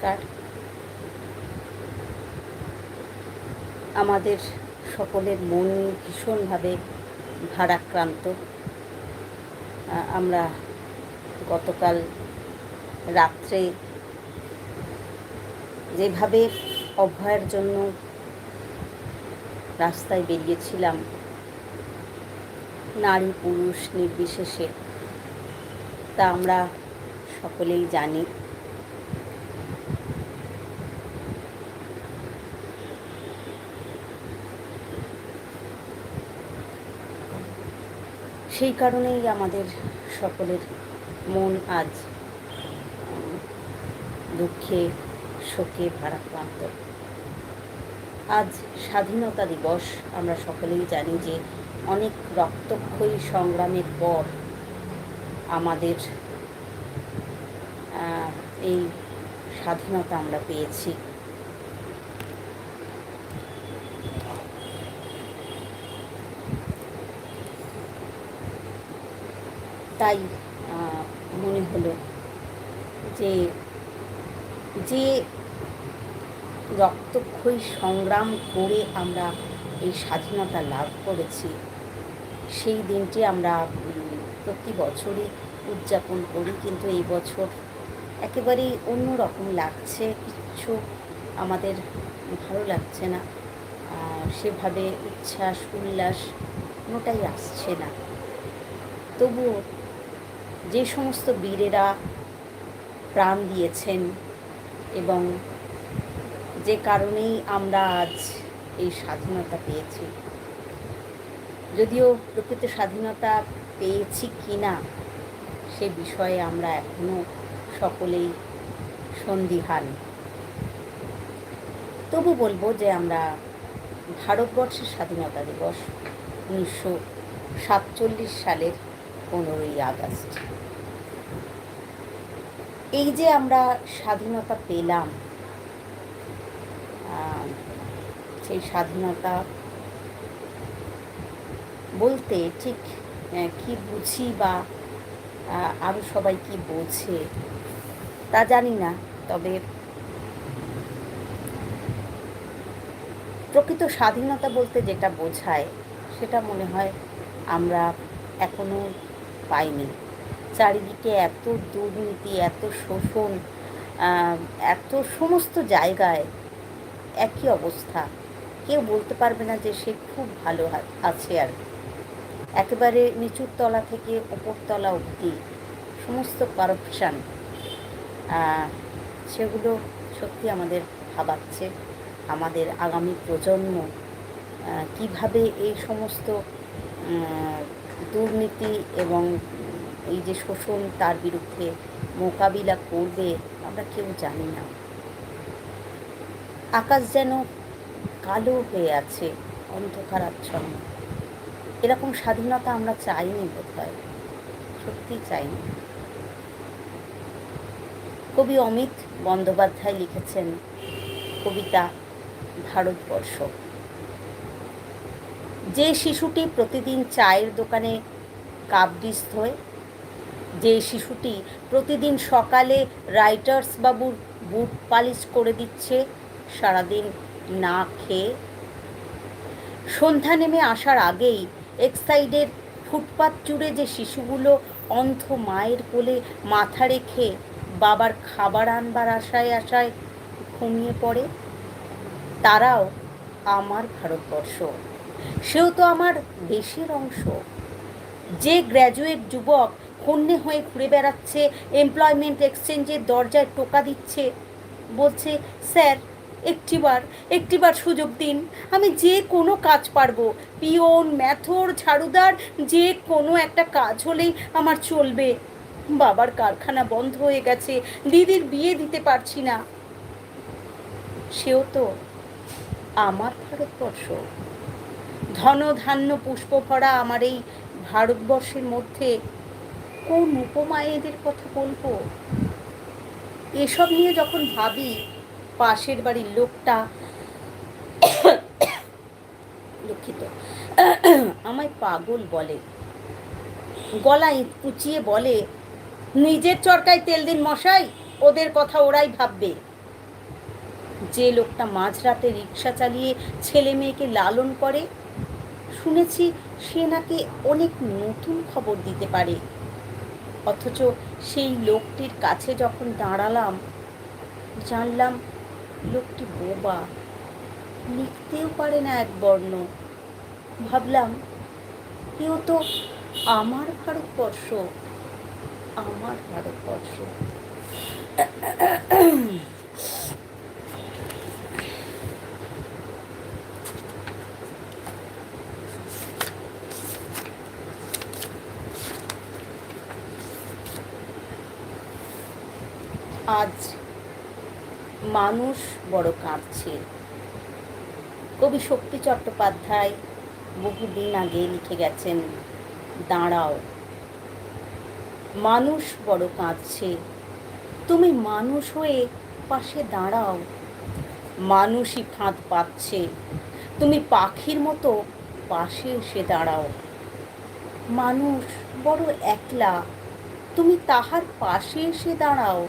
তার আমাদের সকলের মন ভীষণভাবে ভারাক্রান্ত। আমরা গতকাল রাত্রে যেভাবে অভয়ের জন্য রাস্তায় বেরিয়েছিলাম, নারী, পুরুষ নির্বিশেষে, তা আমরা সকলেই জানি। সেই কারণেই আমাদের সকলের মন আজ দুঃখে, শোকে ভারাক্রান্ত। আজ স্বাধীনতা দিবস, আমরা সকলেই জানি যে অনেক রক্তক্ষয়ী সংগ্রামের পর আমাদের এই স্বাধীনতা আমরা পেয়েছি। তাই মনে হলো যে যে রক্তক্ষয়ী সংগ্রাম করে আমরা এই স্বাধীনতা লাভ করেছি, সেই দিনটি আমরা প্রতি বছরই উদযাপন করি। কিন্তু এই বছর একেবারেই অন্য রকম লাগছে কিছু আমাদের ভালো লাগছে না। সেভাবে উচ্ছ্বাস, উল্লাস কোনোটাই আসছে না। তবুও যে সমস্ত বীরেরা প্রাণ দিয়েছেন এবং যে কারণেই আমরা আজ এই স্বাধীনতা পেয়েছি। যদিও প্রকৃত স্বাধীনতা পেয়েছি কি না সে বিষয়ে আমরা এখনও সকলেই সন্দিহান। তবু বলব যে আমরা ভারতবর্ষের স্বাধীনতা দিবস উনিশশো সাতচল্লিশ সালের পনেরোই আগস্ট। এই যে আমরা স্বাধীনতা পেলাম সেই স্বাধীনতা বলতে ঠিক কি বুঝি বা আরও সবাই কি বোঝে তা জানি না, তবে প্রকৃত স্বাধীনতা বলতে যেটা বোঝায়, সেটা মনে হয় আমরা এখনও পাইনি। চারিদিকে এত দুর্নীতি, এত শোষণ এত সমস্ত জায়গায় একই অবস্থা কেউ বলতে পারবে না যে সে খুব ভালো আছে আর। একেবারে নিচুর তলা থেকে ওপর তলা অবধি সমস্ত কারাপশান সেগুলো সত্যি আমাদের ভাবাচ্ছে আমাদের আগামী প্রজন্ম কীভাবে এই সমস্ত দুর্নীতি এবং এই যে শোষণ তার বিরুদ্ধে মোকাবিলা করবে, আমরা কেউ জানি না। আকাশ যেন কালো হয়ে আছে, অন্ধকার আচ্ছন্ন। এরকম স্বাধীনতা আমরা চাইনি বোধ হয় সত্যি চাইনি। কবি অমিত বন্দ্যোপাধ্যায় লিখেছেন কবিতা ভারতবর্ষ। যে শিশুটি প্রতিদিন চায়ের দোকানে কাপ ডিস ধোয় যে শিশুটি প্রতিদিন সকালে রাইটার্স বাবুর বুট পালিশ করে দিচ্ছে, সারাদিন না খেয়ে। সন্ধ্যা নেমে আসার আগেই এক্সাইডের ফুটপাত জুড়ে যে শিশুগুলো অন্ধ মায়ের কোলে মাথা রেখে বাবার খাবার আনবার আশায় আশায় ঘুমিয়ে পড়ে, তারাও আমার ভারতবর্ষ। সেও তো আমার দেশের অংশ। যে গ্র্যাজুয়েট যুবক কন্যে হয়ে ঘুরে বেড়াচ্ছে এমপ্লয়মেন্ট এক্সচেঞ্জের দরজায় টোকা দিচ্ছে। বলছে, স্যার, একটিবার একটিবার সুযোগ দিন, আমি যে কোনো কাজ পারব। পিওন, ম্যাথর, ঝাড়ুদার, যে কোনো একটা কাজ হলেই আমার চলবে। বাবার কারখানা বন্ধ হয়ে গেছে, দিদির বিয়ে দিতে পারছি না। সেও তো আমার ভারতবর্ষ। ধন ধান্য পুষ্প ভরা আমার এই ভারতবর্ষের মধ্যে কোন উপমায় এদের কথা বলব? এসব নিয়ে যখন ভাবি, পাশের বাড়ির লোকটা দুঃখিত, আমায় পাগল বলে। গলায় কুচিয়ে বলে, নিজের চরকায় তেল দিন মশাই, ওদের কথা ওরাই ভাববে। যে লোকটা মাঝরাতে রিক্সা চালিয়ে ছেলে মেয়েকে লালন করে, শুনেছি সে নাকি অনেক নতুন খবর দিতে পারে। অথচ সেই লোকটির কাছে যখন দাঁড়ালাম, জানলাম লোকটি বোবা। লিখতেও পারে না এক বর্ণ। ভাবলাম কেউ তো আমার ভারতবর্ষ আমার ভারতবর্ষ। আজ মানুষ বড় কাঁদছে। কবি শক্তি চট্টোপাধ্যায় বহুদিন আগে লিখে গেছেন, দাঁড়াও, মানুষ বড় কাঁদছে। তুমি মানুষ হয়ে পাশে দাঁড়াও। মানুষই ফাঁদ পাচ্ছে। তুমি পাখির মতো পাশে এসে দাঁড়াও। মানুষ বড় একলা। তুমি তাহার পাশে এসে দাঁড়াও।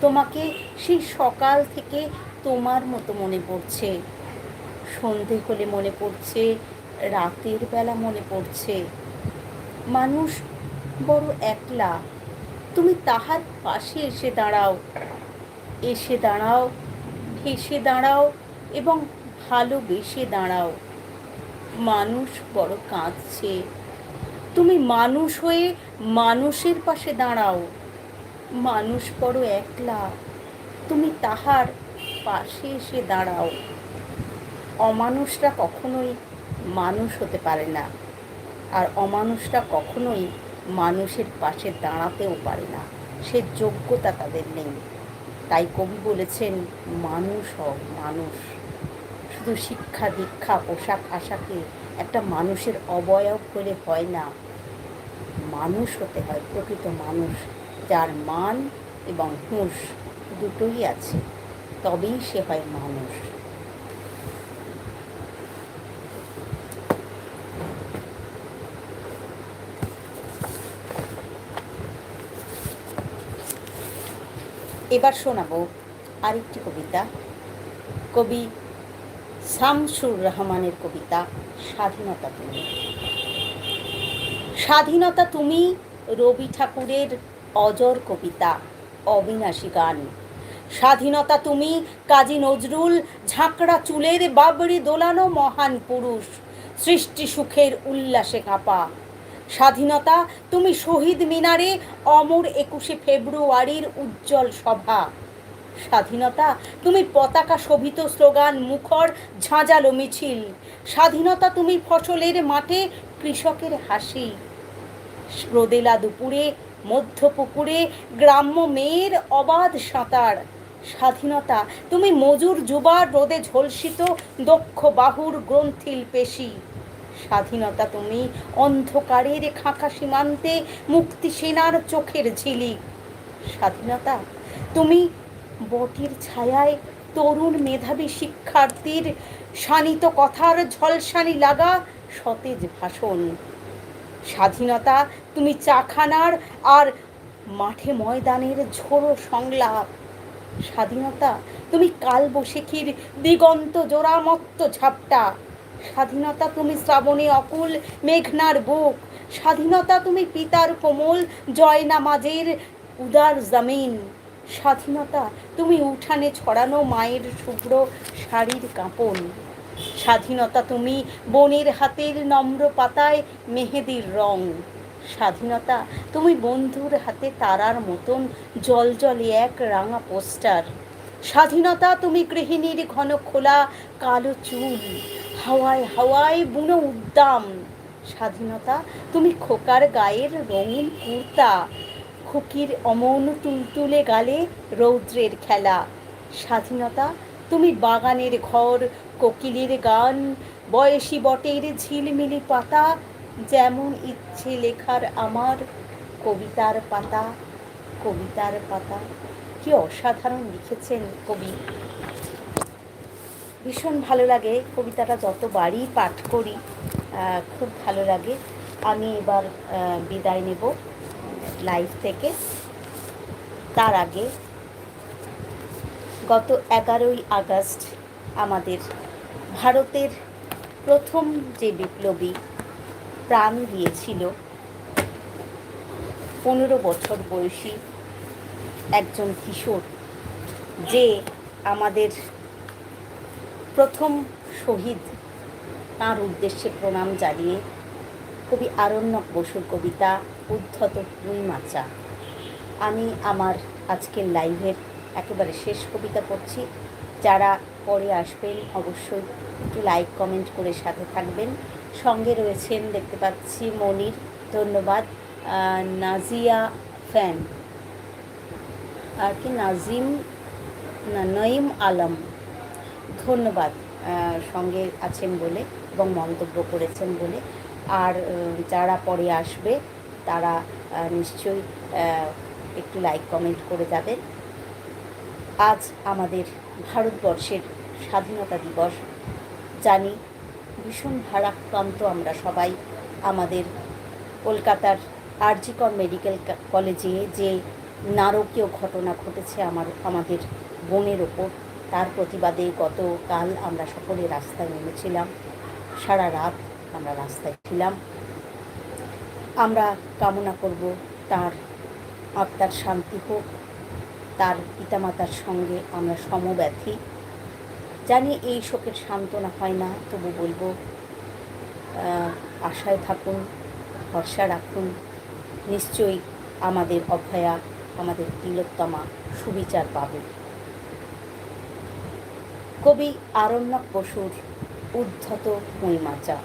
তোমাকে সেই সকাল থেকে তোমার মতো মনে পড়ছে। সন্ধে হলে মনে পড়ছে, রাতের বেলা মনে পড়ছে। মানুষ বড় একলা। তুমি তাহার পাশে এসে দাঁড়াও। এসে দাঁড়াও, ভেসে দাঁড়াও এবং ভালোবেসে দাঁড়াও। মানুষ বড় কাঁদছে। তুমি মানুষ হয়ে মানুষের পাশে দাঁড়াও। মানুষ বড় একলা, তুমি তাহার পাশে এসে দাঁড়াও। অমানুষরা কখনোই মানুষ হতে পারে না, আর অমানুষরা কখনোই মানুষের পাশে দাঁড়াতেও পারে না। সে যোগ্যতা তাদের নেই। তাই কবি বলেছেন, মানুষ হও মানুষ। শুধু শিক্ষা, দীক্ষা, পোশাক, আশাকে একটা মানুষের অবয়ব হলে হয় না। মানুষ হতে হয় প্রকৃত মানুষ। যার মান এবং হুঁশ দুটোই আছে, তবেই সে হয় মানুষ। এবার শোনাবো আরেকটি কবিতা। কবি শামসুর রহমানের কবিতা, স্বাধীনতা তুমি। স্বাধীনতা তুমি রবি ঠাকুরের অজর কবিতা, অবিনাশী গান। স্বাধীনতা তুমি, কাজী নজরুল, ঝাঁকড়া চুলের বাবরি দোলানো মহান পুরুষ, সৃষ্টি সুখের উল্লাসে কাঁপা। স্বাধীনতা তুমি শহীদ মিনারে, অমর একুশে ফেব্রুয়ারির উজ্জ্বল সভা। স্বাধীনতা তুমি পতাকা শোভিত স্লোগান, মুখর ঝাঁঝালো মিছিল। স্বাধীনতা তুমি ফসলের মাঠে কৃষকের হাসি। রোদেলা দুপুরে মধ্য পুকুরে গ্রাম্য মেয়ের অবাধ সাঁতার। স্বাধীনতা, তুমি মজুর যুবার রোদে ঝলসিত দক্ষ বাহুর গ্রন্থিল পেশি। স্বাধীনতা, তুমি অন্ধকারের খাঁকা সীমান্তে মুক্তি সেনার চোখের ঝিলিক। স্বাধীনতা, তুমি বটির ছায়ায় তরুণ মেধাবী শিক্ষার্থীর শানিত কথার ঝলসানি লাগা সতেজ ভাষণ। স্বাধীনতা, তুমি চাখানার আর মাঠে ময়দানের ঝোড়ো সংলাপ। স্বাধীনতা, তুমি কালবৈশাখীর দিগন্ত জোড়ামত্ত ঝাপটা। স্বাধীনতা, তুমি শ্রাবণে অকুল মেঘনার বুক। স্বাধীনতা, তুমি পিতার কোমল জয়নামাজের উদার জামিন। স্বাধীনতা, তুমি উঠানে ছড়ানো মায়ের শুভ্র শাড়ির কাঁপন। স্বাধীনতা তুমি বনের হাতের নম্র পাতায় মেহেদির রং। স্বাধীনতা তুমি বন্ধুর হাতে তারার মতন জল জলে এক রাঙা পোস্টার। স্বাধীনতা তুমি গৃহিণীর ঘন খোলা কালো চুল, হাওয়ায় হাওয়ায় বুনো উদ্দাম। স্বাধীনতা তুমি খোকার গায়ের রঙিন কুর্তা, খুকির অমন তুলতুলে গালে রৌদ্রের খেলা। স্বাধীনতা তুমি বাগানের ঘর কোকিলের গান, বয়সী বটের ঝিলমিলি পাতা, যেমন ইচ্ছে লেখার আমার কবিতার পাতা কবিতার পাতা। কি অসাধারণ লিখেছেন কবি। ভীষণ ভালো লাগে কবিতাটা যতবারই পাঠ করি খুব ভালো লাগে। আমি এবার বিদায় নেব লাইভ থেকে। তার আগে গত এগারোই আগস্ট আমাদের ভারতের প্রথম যে বিপ্লবী প্রাণ দিয়েছিল পনেরো বছর বয়সী একজন কিশোর, যে আমাদের প্রথম শহীদ, তাঁর উদ্দেশ্যে প্রণাম জানিয়ে কবি আরণ্যক বসুর কবিতা উদ্ধত রুই মাচা। আমি আমার আজকের লাইভের একেবারে শেষ কবিতা পড়ছি। যারা পরে আসবেন, অবশ্যই একটু লাইক কমেন্ট করে সাথে থাকবেন। সঙ্গে রয়েছেন, দেখতে পাচ্ছি মনির, ধন্যবাদ। নাজিয়া ফ্যান আর কি, নাজিম নঈম আলম। ধন্যবাদ। সঙ্গে আছেন বলে এবং মন্তব্য করেছেন বলে। আর যারা পরে আসবে, তারা নিশ্চয়ই একটু লাইক কমেন্ট করে যাবেন। আজ আমাদের ভারতবর্ষের স্বাধীনতা দিবস। জানি ভীষণ ভারাক্রান্ত আমরা সবাই আমাদের কলকাতার আরজিকর মেডিকেল কলেজে যে নারকীয় ঘটনা ঘটেছে আমার, আমাদের বোনের ওপর, তার প্রতিবাদে গতকাল আমরা সকলে রাস্তায় নেমেছিলাম। সারা রাত আমরা রাস্তায় ছিলাম। আমরা কামনা করব তার আত্মার শান্তি হোক, তার পিতামাতার সঙ্গে আমরা সমব্যথী। জানি এই শোকের সান্ত্বনা হয় না, তবু বলব আশায় থাকুন, ভরসা রাখুন, নিশ্চয়ই আমাদের অভয়া, আমাদের তিলোত্তমা সুবিচার পাবে। কবি আরণ্যক বসুর উদ্ধত মহিমাচা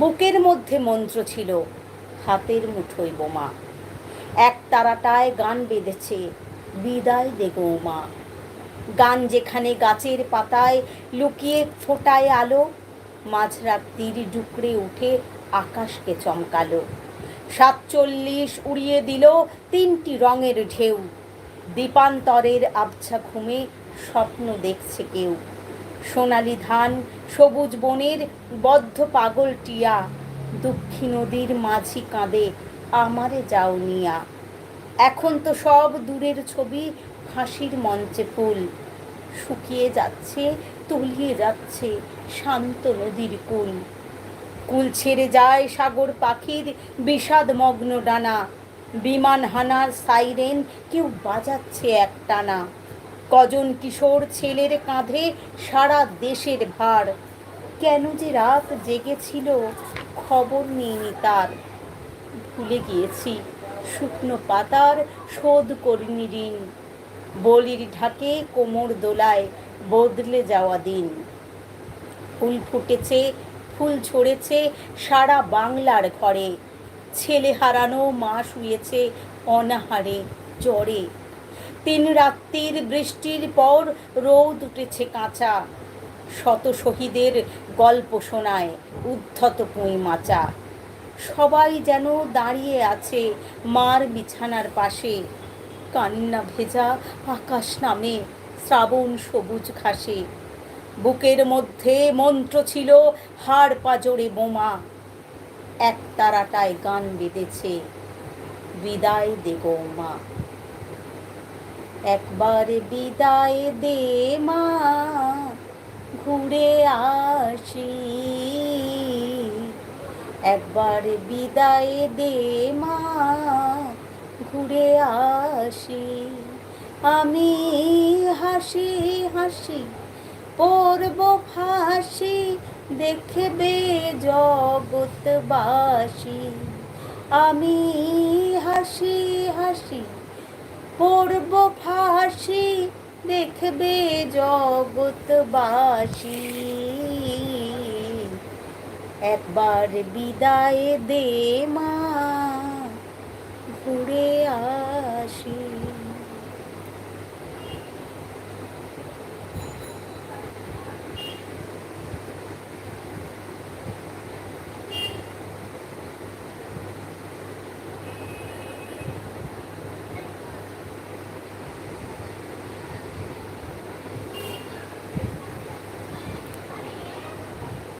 বুকের মধ্যে মন্ত্র ছিল, হাতের মুঠোয় বোমা। এক তারাটায় গান বেঁধেছে, বিদায় দে গো মা। গান যেখানে গাছের পাতায় লুকিয়ে ফোটায় আলো, মাঝরাত্রির ডুকরে উঠে আকাশকে চমকালো। সাতচল্লিশ উড়িয়ে দিল তিনটি রঙের ঢেউ। দীপান্তরের আবছা ঘুমে স্বপ্ন দেখছে কেউ। সোনালি ধান, সবুজ বনের বদ্ধ পাগল টিয়া, দুঃখী নদীর মাঝি কাঁদে, আমারে যাও নিয়া। এখন তো সব দূরের ছবি ফাঁসির মঞ্চে ফুল। শুকিয়ে যাচ্ছে, তলিয়ে যাচ্ছে শান্ত নদীর কুল। কুল ছেড়ে যায় সাগর পাখির বিষাদ মগ্ন ডানা। বিমান হানার সাইরেন কেউ বাজাচ্ছে একটানা কজন কিশোর ছেলের কাঁধে সারা দেশের ভার। কেন যে রাত জেগেছিল, খবর নেইনি তার। ভুলে গিয়েছি, শুকনো পাতার শোধ করিনি ঋণ। বলির ঢাকে কোমর দোলায় বদলে যাওয়া দিন। ফুল ফুটেছে, ফুল ঝরেছে সারা বাংলার ঘরে। ছেলে হারানো, মা শুয়েছে অনাহারে জ্বরে। তিন রাত্রির বৃষ্টির পর রোদ উঠেছে কাঁচা। শত শহীদের গল্প শোনায় উদ্ধত পুঁই মাচা। সবাই যেন দাঁড়িয়ে আছে মার বিছানার পাশে। কান্না ভেজা আকাশ নামে, শ্রাবণ সবুজ ঘাসে। বুকের মধ্যে মন্ত্র ছিল, হাড় পাজরে বোমা। এক তারাটায় গান বেঁধেছে, বিদায় দে মা। একবার বিদায় দে মা, ঘুরে আসি। একবার বিদায় দে মা ঘুরে আসি। আমি হাসি হাসি পড়ব ফাঁসি দেখবে জগৎবাসী আমি হাসি হাসি পড়ব ফাঁসি দেখবে জগৎবাসী একবার বিদায় দে মা। ঘুরে আসি।